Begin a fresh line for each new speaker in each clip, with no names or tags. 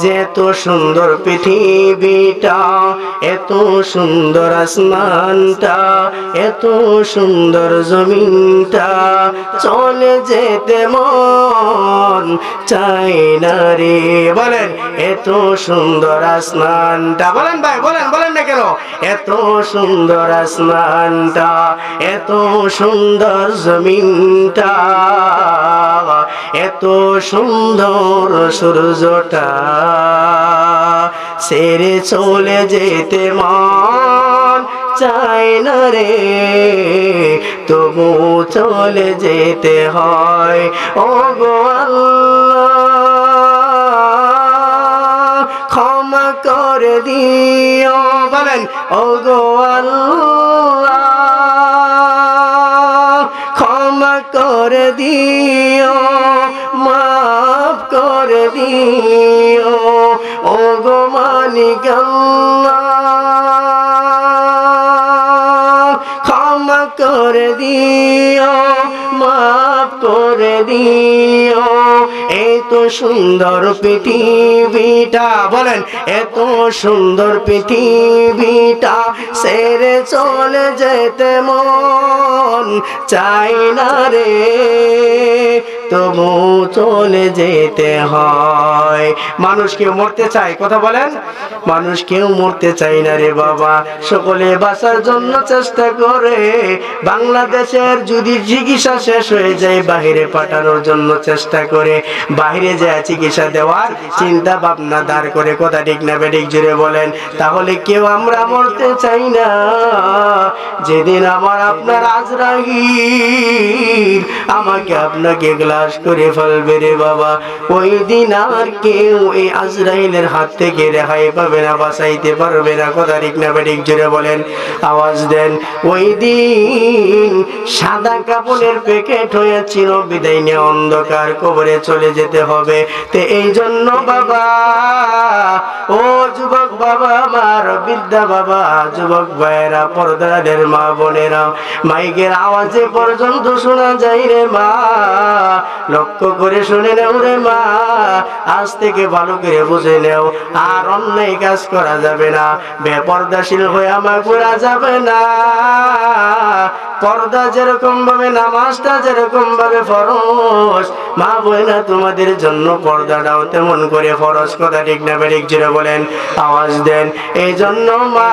যে এত সুন্দর পৃথিবীটা, এত সুন্দর আসমানটা, এত সুন্দর জমিনটা, চলে যেতে মন চাই না রে। বলেন, এত সুন্দর আসমানটা, বলেন ভাই, বলেন বলেন না কেন? এত সুন্দর আসমানটা, এত সুন্দর জমিনটা, এত সুন্দর সূর্যটা। সেরে চলে যেতে মন চাই না রে। তবু চলে যেতে হয়। ও গো ক্ষমা করে দিও। বলেন ও গো ক্ষমা করে দিও, মাফ করে দিও। করে দিও মাফ করে দিও। এই তো সুন্দর পৃথিবীটা, বলেন, এত সুন্দর পৃথিবীটা সেরে চলে যেতে মন চাই না রে। তবু চলে যেতে হয়। মানুষ কেউ মরতে চায়, কথা বলেন? মানুষ কেউ মরতে চায় না রে বাবা। সকলে বাঁচার জন্য চেষ্টা করে। বাংলাদেশের যদি চিকিৎসা শেষ হয়ে যায় বাহিরে পাঠানোর জন্য চেষ্টা করে বাইরে যায় চিকিৎসা দেওয়ার চিন্তা ভাবনা দাঁড় করে। কথা ঠিক না বেঠিক জুড়ে বলেন, তাহলে কেউ আমরা মরতে চাই না। যেদিন আমার আপনার আজরাহির আমাকে আপনাকে গ্লাস করে ফেলবে রে বাবা, ওই দিন আর কেউ এই আজরাইলের হাত থেকে রেহাই পাবে না, বাঁচাইতে পারবে না। কথা ঠিক না বেঠিক জুড়ে বলেন, আওয়াজ দেন, ওই দিন সাদা কাপড়ের প্যাকেট হয়েছিল বিদায় নিয়ে অন্ধকার কবরে চলে যেতে হবে। তে এই জন্য বাবা, ও যুবক বাবা, আমার বিদ্যা বাবা, যুবক ভাইয়েরা, পর্দাদের মা বোনেরা, মাইকের আওয়াজে পর্যন্ত শোনা যায় রে মা। লক্ষ্য করে শুনে নেও রে মা, আজ থেকে ভালো করে বুঝে নেও, আর অন্যায় কাজ করা যাবে না। বেপর্দাশীল হয়ে আমার করা যাবে না। পর্দা যেরকম ভাবে, নামাজটা যেরকম ভাবে ফরজ। মা বোনা তোমাদের জন্য পর্দাটাও তেমন করে ফরজ কথা ঠিক না বেরিক জুড়ে বলেন, আওয়াজ দেন। এই জন্য মা,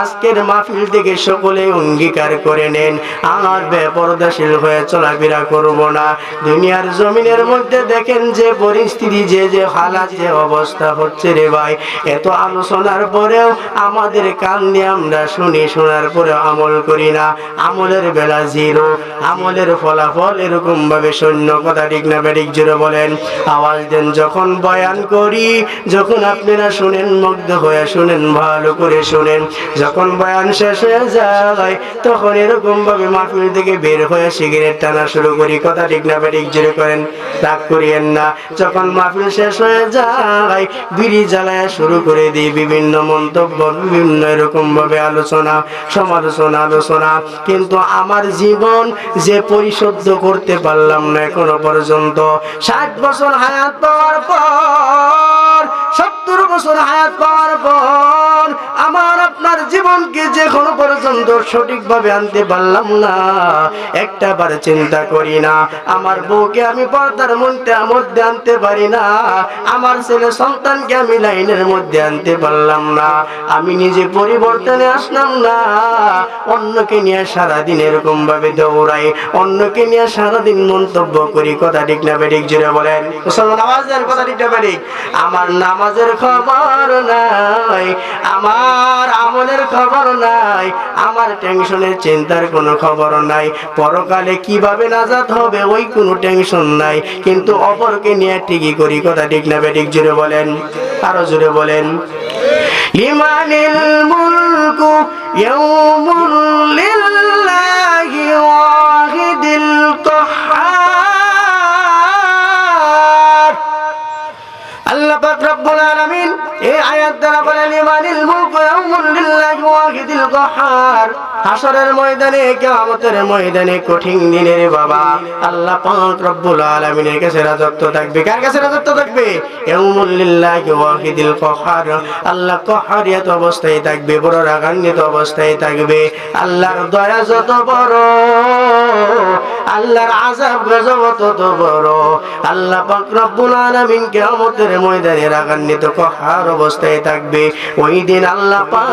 আজকের মাহফিল থেকে সকলে অঙ্গীকার করে নেন। আমার বেপর্দাশীল হয়ে চলাফেরা করব না। দুনিয়ার জমিনের মধ্যে দেখেন যে পরিস্থিতি, যে যে হালাত, যে অবস্থা হচ্ছে রে ভাই। এত আলোচনার পরেও আমাদের কান দিয়ে আমরা শুনি, শোনার পরেও আমল করি না। আমলের বেলা জিরো, আমলের ফলাফল এরকম ভাবে শূন্য কথা ঠিক না বেঠিক জুড়ে বলেন, আওয়াজ দেন, যখন বয়ান করি, যখন আপনারা শুনেন, মুগ্ধ হয়ে শুনেন, ভালো করে শুনেন, যখন বয়ান শেষ হয়ে যায়, তখন এরকম ভাবে মাহফিল থেকে বের হয়ে সিগারেট টানা শুরু করি। কথা ঠিক না বেঠিক জুড়ে করেন, রাগ করিয়েন না। যখন মাহফিল শেষ হয়ে যায়, বিড়ি জ্বালায় শুরু করে দিই বিভিন্ন মন্তব্য, বিভিন্ন এরকম ভাবে আলোচনা, সমালোচনা, আলোচনা। কিন্তু আমার জীবন যে পরিশুদ্ধ করতে পারলাম না এখনও পর্যন্ত। ষাট বছর হায়াত পাওয়ার পর, সত্তর বছর হায়াত পাওয়ার পর, আমার আপনার জীবনকে যে এখনও পর্যন্ত সঠিকভাবে আনতে পারলাম না। একটা বার চিন্তা করি না, আমার বউকে আমি পর্দার মধ্যে মধ্যে আনতে পারি না। আমার ছেলে সন্তানকে আমি লাইনের মধ্যে আনতে পারলাম না। আমি নিজে পরিবর্তনে আসলাম না। অন্যকে নিয়ে সারাদিন এরকম ভাবে দৌড়াই, অন্যকে নিয়ে সারাদিন মন্তব্য করি, কথা ঠিক না বেঠিক জুড়ে বলেন। নামাজের কথা ঠিক না বেঠিক? আমার নামাজের খবর নাই, আমার আমলের খবর নাই, আমার টেনশনের চিন্তার কোনো খবর নাই। পরকালে কীভাবে নাজাত হবে, ওই কোনো টেনশন নাই। কিন্তু অপরকে নিয়ে ঠিকই করি, কথা ঠিক না বেঠিক জুড়ে বলেন, আরও জুড়ে বলেন। লিমানিল মুলকু ইয়াউমুল লিল্লাহি ওয়াহিদিল কাহ্হার আল্লাহ পাক রব্বুল আলামিন হাসরের ময়দানে, কিয়ামতের ময়দানে, কঠিন দিনের বাবা। আল্লাহ পাক রব্বুল আলামিনের কাছে রাজত্ব থাকবে। কার কাছে রাজত্ব থাকবে? ওয়াহিদিল কহার। আল্লাহ কহারিয়াত অবস্থায় থাকবে, বড় রাগান্বিত অবস্থায় থাকবে। আল্লাহর দয়া যত বড়, আল্লাহর গজব তত বড়। আল্লাহ পাক রব্বুল ময়দানে রাগান্বিত কহার অবস্থায় থাকবে। ওই দিন আল্লাহ পাক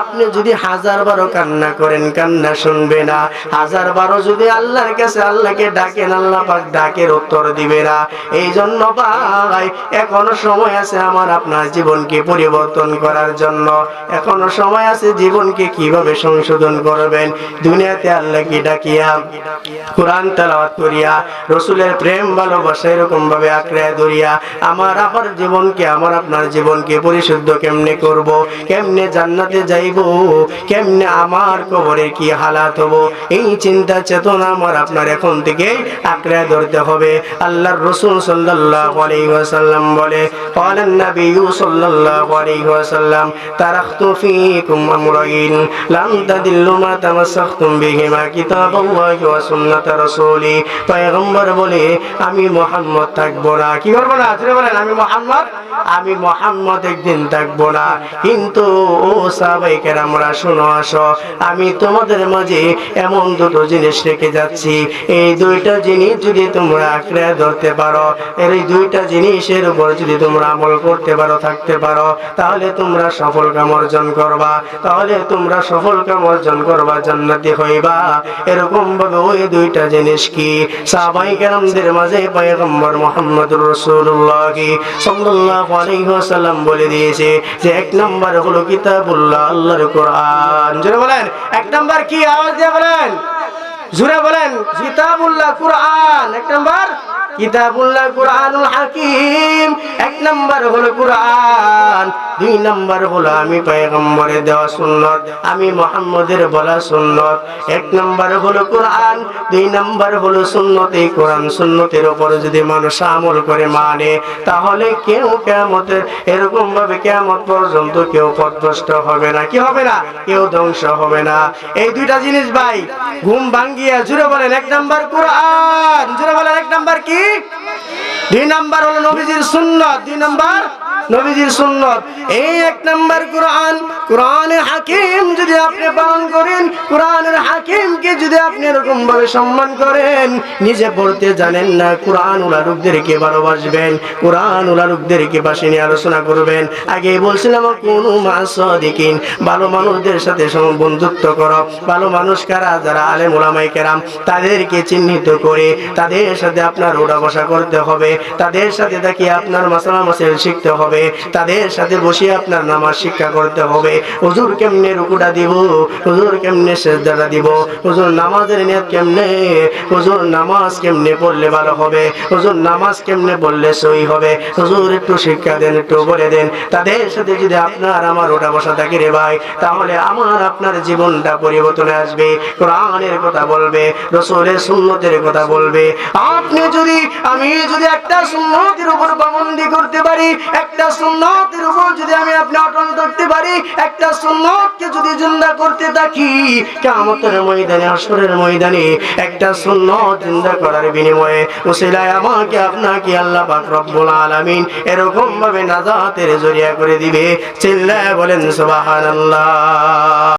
আপনি যদি হাজার বারো কান্না করেন, কান্না শুনবে না। হাজার বারো যদি আল্লাহর কাছে আল্লাহকে ডাকেন, আল্লাহ পাক ডাকের উত্তর দিবে না। এই জন্য ভাই, এখনও সময় আছে আমার আপনার জীবনকে পরিবর্তন করার জন্য। এখনও সময় আছে জীবনকে কীভাবে সংশোধন করবেন? দুনিয়াতে আল্লাহকে ডাকিয়া, কোরআন তেলাওয়াত করিয়া, রসুলের প্রেম, ভালোবাসা এরকম ভাবে আঁকড়ায় ধরিয়া, আমার আমার জীবনকে, আমার আপনার জীবনকে পরিশুদ্ধ কেমনে করব? কেমনে জান্নাতে যাইব কেমনে আমার কবরে কি হালাত হবো এই চিন্তা চেতনা আমার আপনার এখন থেকে আঁকড়ায় ধরতে হবে আল্লাহর রসুল সাল্লাল্লাহু আলাইহি ওয়াসাল্লাম বলে قال النبي صلى الله عليه وسلم تركت فيكم أمرين لم تدلوا ما تمسكتم بهما كتاب الله وسنة رسولي পয়গম্বর বলে আমি মোহাম্মদ থাকবো না কি করবো না জোরে বলেন আমি মোহাম্মদ আমি মোহাম্মদ একদিন থাকবো না কিন্তু আমি তোমাদের মাঝে এমন দুটো জিনিস রেখে যাচ্ছি। এই দুইটা জিনিস যদি তোমরা আঁকড়ে ধরতে পারো, এর এই দুইটা জিনিসের উপর যদি তোমরা আমল করতে পারো, থাকতে পারো, তাহলে তোমরা সফল কাম অর্জন করবা, তাহলে তোমরা সফল কাম অর্জন করবা, জান্নাতি হইবা। এরকম ভাবে ওই দুইটা জিনিস কি? সাহাবাই কেরামদের মাঝে পয়গম্বর মোহাম্মদুর রাসূলুল্লাহ সাল্লাল্লাহু আলাইহি ওয়াসাল্লাম বলে দিয়েছে যে এক নাম্বার হলো কিতাবুল্লাহ, আল্লাহর কোরআন। জোরে বলেন, এক নাম্বার কি? আওয়াজ দিয়ে বলেন। জোরে বলেন, কিতাবুল্লাহ, কোরআন। এক নাম্বার? কিতাবুল্লাহ কোরআনুল হাকিম। এক নাম্বার হলো কোরআন, দুই নাম্বার হলো আমি পয়গম্বরে দেওয়া সুন্নত, আমি মোহাম্মদের বলা সুন্নত। এক নাম্বার হলো কোরআন, দুই নাম্বার হলো সুন্নত। কোরআন সুন্নতের উপর যদি মানুষ আমল করে মানে তাহলে কেউ কেমতের এরকম ভাবে কেমত পর্যন্ত কেউ পথভ্রষ্ট হবে না। কি হবে না? কেউ ধ্বংস হবে না। এই দুইটা জিনিস ভাই, ঘুম ভাঙ্গিয়া জুড়ে বলেন, এক নাম্বার কোরআন, জুড়ে বলেন, এক নাম্বার কি? দুই নাম্বার হলো নবীজির সুন্নত দুই নাম্বার নবীজির সুন্নত। এই এক নাম্বার কোরআন। কোরআনের হাকিম যদি আপনি পালন করেন, কোরআনের হাকিমকে যদি আপনি এরকম ভাবে সম্মান করেন, নিজে পড়তে জানেন না, কোরআন উলারুকদেরকে ভালোবাসবেন, কোরআন উলারুকদেরকে পাশে নিয়ে আলোচনা করবেন। আগে বলছিলাম, কোন মাসদিকিন ভালো মানুষদের সাথে বন্ধুত্ব করো। ভালো মানুষ কারা? যারা আলেম ওলামাই কেরাম, তাদেরকে চিহ্নিত করে তাদের সাথে আপনার ওড়া বসা করতে হবে, তাদের সাথে তাকে আপনার মাসালা মাসেল শিখতে হবে। তাদের সাথে বসে আপনার নামাজ শিক্ষা করতে হবে। হুজুর কেমনে রুকুটা দিব? হুজুর কেমনে সেজদাটা দিব? হুজুর নামাজের নিয়ত কেমনে? হুজুর নামাজ কেমনে পড়লে ভালো হবে? হুজুর নামাজ কেমনে পড়লে সই হবে? হুজুর একটু শিক্ষা দেন, একটু বলে দেন। তাদের সাথে যদি আপনার আমার ওটা বসা থাকে রে ভাই, তাহলে আমার আপনার জীবনটা পরিবর্তনে আসবে। কোরআনের কথা বলবে, রসুলের সুন্নতের কথা বলবে। আপনি যদি, আমি যদি একটা সুন্নতের উপর পাবন্দি করতে পারি, একটা সুন্নতের উপর যদি আমি আপনি অটল থাকতে পারি, একটা সুন্নতকে যদি জিন্দা করতে থাকি কামতের ময়দানে, আসরের ময়দানে একটা সুন্নত জিন্দা করার বিনিময়ে ওসিলায় আমাকে, আপনাকে আল্লাহ পাক রব্বুল আলামিন এরকম ভাবে নাজাতের জরিয়া করে দিবে। চিল্লায় বলেন সুবহানাল্লাহ।